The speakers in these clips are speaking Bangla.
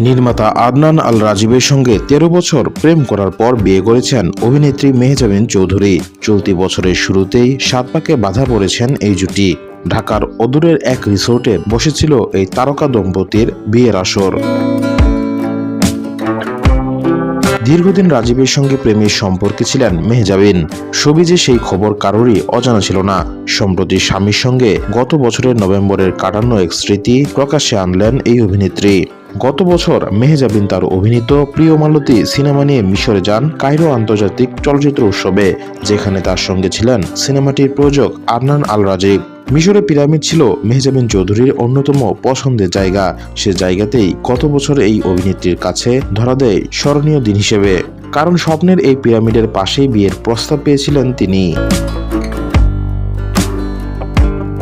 নির্মাতা আদনান আল রাজীবের সঙ্গে তেরো বছর প্রেম করার পর বিয়ে করেছেন অভিনেত্রী মেহজাবিন চৌধুরী। চলতি বছরের শুরুতেই সাত পাকে বাধা পড়েছেন এই জুটি। ঢাকার অদূরের এক রিসোর্টে বসেছিল এই তারকা দম্পতির বিয়ের আসর। দীর্ঘদিন রাজীবের সঙ্গে প্রেমের সম্পর্কে ছিলেন মেহজাবিন। সবিজে সেই খবর কারোরই অজানা ছিল না। সম্প্রতি স্বামীর সঙ্গে গত বছরের নভেম্বরের কাটানো এক স্মৃতি প্রকাশ্যে আনলেন এই অভিনেত্রী। গত বছর মেহজাবিন তার অভিনীত প্রিয় মালতী সিনেমা নিয়ে মিশরে যান কায়রো আন্তর্জাতিক চলচ্চিত্র উৎসবে, যেখানে তার সঙ্গে ছিলেন সিনেমাটির প্রযোজক আদনান আল রাজীব। মিশরে পিরামিড ছিল মেহজাবিন চৌধুরীর অন্যতম পছন্দের জায়গা। সে জায়গাতেই গত বছর এই অভিনেত্রীর কাছে ধরা দেয় স্মরণীয় দিন হিসেবে। কারণ স্বপ্নের এই পিরামিডের পাশেই বিয়ের প্রস্তাব পেয়েছিলেন তিনি।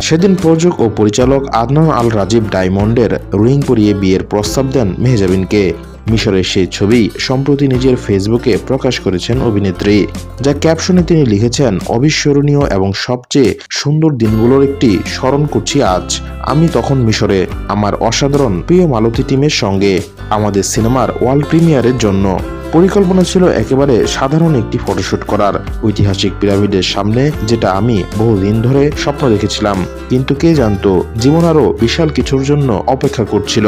সেদিন প্রযোজক ও পরিচালক আদনান আল রাজীব ডায়মন্ডের রিং পরিয়ে বিয়ের প্রস্তাব দেন মেহজাবিনকে। মিশরের সেই ছবি সম্প্রতি নিজের ফেসবুকে প্রকাশ করেছেন অভিনেত্রী, যা ক্যাপশনে তিনি লিখেছেন, অবিস্মরণীয় এবং সবচেয়ে সুন্দর দিনগুলোর একটি স্মরণ করছি আজ। আমি তখন মিশরে, আমার অসাধারণ প্রিয় মালতী টিমের সঙ্গে, আমাদের সিনেমার ওয়ার্ল্ড প্রিমিয়ারের জন্য। পরিকল্পনা ছিল একেবারে সাধারণ একটি ফটোশুট করার। ঐতিহাসিক পিরামিডের সামনে, যেটা আমি বহুদিন ধরে স্বপ্ন দেখেছিলাম। কিন্তু কে জানতো, জীবন আরও বিশাল কিছুর জন্য অপেক্ষা করছিল।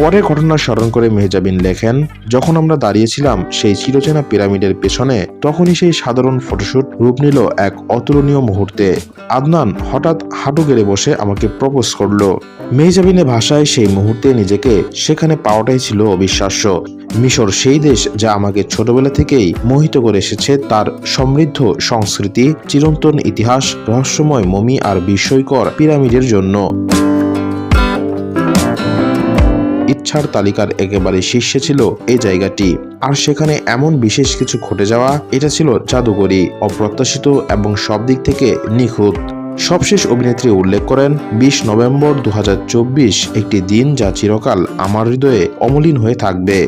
পরে ঘটনা স্মরণ করে মেহজাবিন লেখেন, যখন আমরা দাঁড়িয়েছিলাম সেই চিরচেনা পিরামিডের পেছনে, তখনই সেই সাধারণ ফটোশুট রূপ নিল এক অতুলনীয় মুহূর্তে। আদনান হঠাৎ হাঁটু গেড়ে বসে আমাকে প্রপোজ করল। মেহজাবিনের ভাষায় সেই মুহূর্তে নিজেকে সেখানে পাওয়াটাই ছিল অবিশ্বাস্য। মিশর সেই দেশ যা আমাকে ছোটবেলা থেকেই মোহিত করে এসেছে, তার সমৃদ্ধ সংস্কৃতি, চিরন্তন ইতিহাস, রহস্যময় মমি আর বিস্ময়কর পিরামিডের জন্য। ইচ্ছার তালিকার একেবারে শীর্ষে ছিল এই জায়গাটি। আর সেখানে এমন বিশেষ কিছু ঘটে যাওয়া, এটা ছিল জাদুগরি অপ্রত্যাশিত এবং সব দিক থেকে নিখুঁত। সবশেষ অভিনেত্রী উল্লেখ করেন, বিশ নভেম্বর দু হাজার চব্বিশ একটি দিন যা চিরকাল আমার হৃদয়ে অমলিন হয়ে থাকবে।